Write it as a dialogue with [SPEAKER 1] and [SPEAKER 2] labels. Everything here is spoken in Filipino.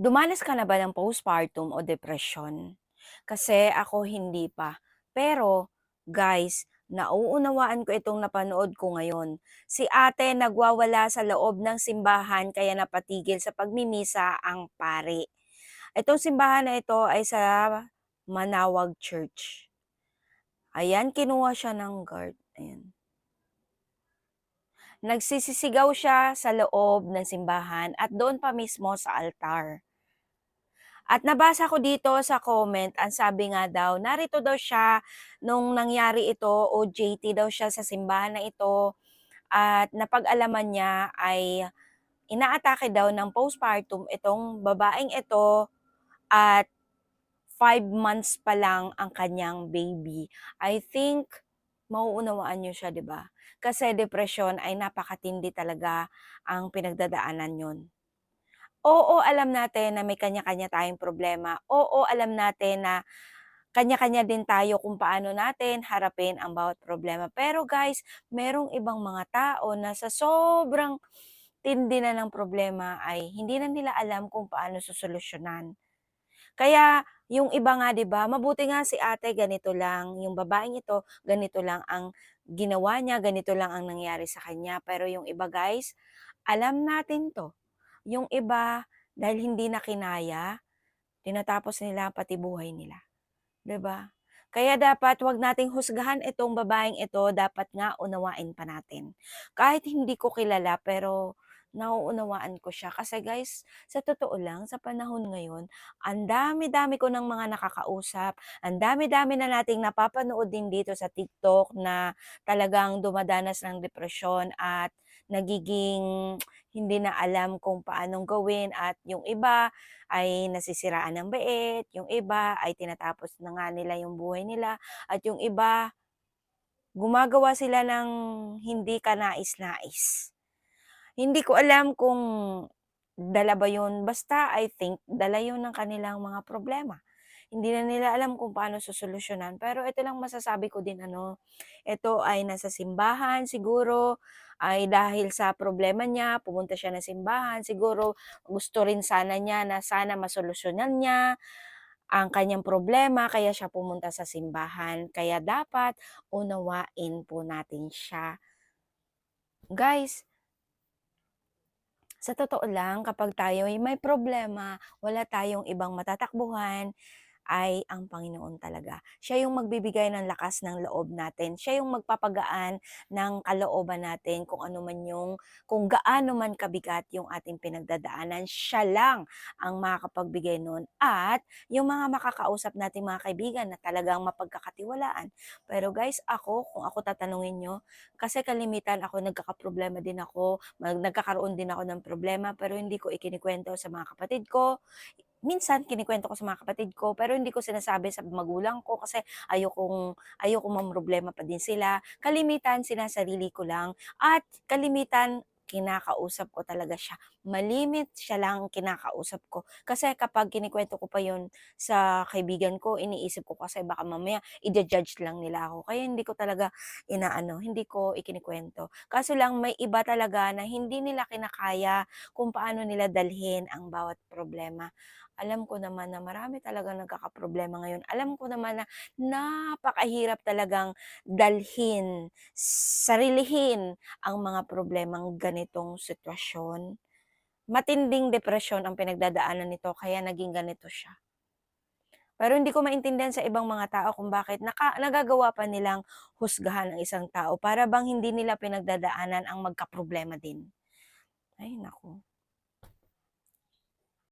[SPEAKER 1] Dumanas ka na ba ng postpartum o depression? Kasi ako hindi pa. Pero guys, nauunawaan ko itong napanood ko ngayon. Si ate nagwawala sa loob ng simbahan kaya napatigil sa pagmimisa ang pari. Itong simbahan na ito ay sa Manawag Church. Ayan, kinuha siya ng guard. Ayan. Nagsisisigaw siya sa loob ng simbahan at doon pa mismo sa altar. At nabasa ko dito sa comment, ang sabi nga daw, narito daw siya nung nangyari ito o JT daw siya sa simbahan na ito at napag-alaman niya ay inaatake daw ng postpartum itong babaeng ito at 5 months pa lang ang kanyang baby. I think mauunawaan niyo siya, 'di ba? Kasi depression ay napakatindi talaga ang pinagdadaanan 'yon. Oo, alam natin na may kanya-kanya tayong problema. Oo, alam natin na kanya-kanya din tayo kung paano natin harapin ang bawat problema. Pero guys, merong ibang mga tao na sa sobrang tindi na ng problema ay hindi na nila alam kung paano susolusyunan. Kaya yung iba nga 'di ba, mabuti nga si ate ganito lang, yung babaeng ito ganito lang ang ginawa niya, ganito lang ang nangyari sa kanya. Pero yung iba guys, alam natin 'to. Yung iba dahil hindi na kinaya, tinatapos nila pati buhay nila, 'di ba? Kaya dapat 'wag nating husgahan itong babaeng ito, dapat nga unawain pa natin. Kahit hindi ko kilala pero nauunawaan ko siya kasi guys, sa totoo lang sa panahon ngayon, ang dami-dami ko ng mga nakakausap, ang dami-dami na nating napapanood din dito sa TikTok na talagang dumadanas ng depresyon at nagiging hindi na alam kung paanong gawin at yung iba ay nasisiraan ng bait, yung iba ay tinatapos na nga nila yung buhay nila at yung iba gumagawa sila ng hindi kanais-nais. Hindi ko alam kung dala ba yun, basta I think dala yun ng kanilang mga problema. Hindi na nila alam kung paano sosolusyunan. Pero ito lang masasabi ko din ano, ito ay nasa simbahan siguro, ay dahil sa problema niya pumunta siya ng simbahan. Siguro gusto rin sana niya na sana masolusyunan niya ang kanyang problema kaya siya pumunta sa simbahan. Kaya dapat unawain po natin siya. Guys, sa totoo lang kapag tayo ay may problema, wala tayong ibang matatakbuhan, ay ang Panginoon talaga. Siya yung magbibigay ng lakas ng loob natin. Siya yung magpapagaan ng kalooban natin kung ano man yung, kung gaano man kabigat yung ating pinagdadaanan. Siya lang ang makakapagbigay nun. At yung mga makakausap natin mga kaibigan na talagang mapagkakatiwalaan. Pero guys, ako, kung ako tatanungin nyo, kasi kalimitan ako, nagkakaproblema din ako, nagkakaroon din ako ng problema, pero hindi ko ikinikwento sa mga kapatid ko, minsan kinikwento ko sa mga kapatid ko, pero hindi ko sinasabi sa magulang ko kasi ayokong ayokong mamroblema pa din sila. Kalimitan sinasarili ko lang at kalimitan kinakausap ko talaga siya. Malimit siya lang ang kinakausap ko. Kasi kapag kinikwento ko pa yon sa kaibigan ko, iniisip ko kasi baka mamaya i-judge lang nila ako. Kaya hindi ko talaga inaano, hindi ko ikinikwento. Kaso lang may iba talaga na hindi nila kinakaya kung paano nila dalhin ang bawat problema. Alam ko naman na marami talagang nagkakaproblema ngayon. Alam ko naman na napakahirap talagang dalhin, sarilihin ang mga problemang ganitong sitwasyon. Matinding depresyon ang pinagdadaanan nito kaya naging ganito siya. Pero hindi ko maintindihan sa ibang mga tao kung bakit naka, nagagawa pa nilang husgahan ang isang tao para bang hindi nila pinagdadaanan ang magkaproblema din. Ay, naku.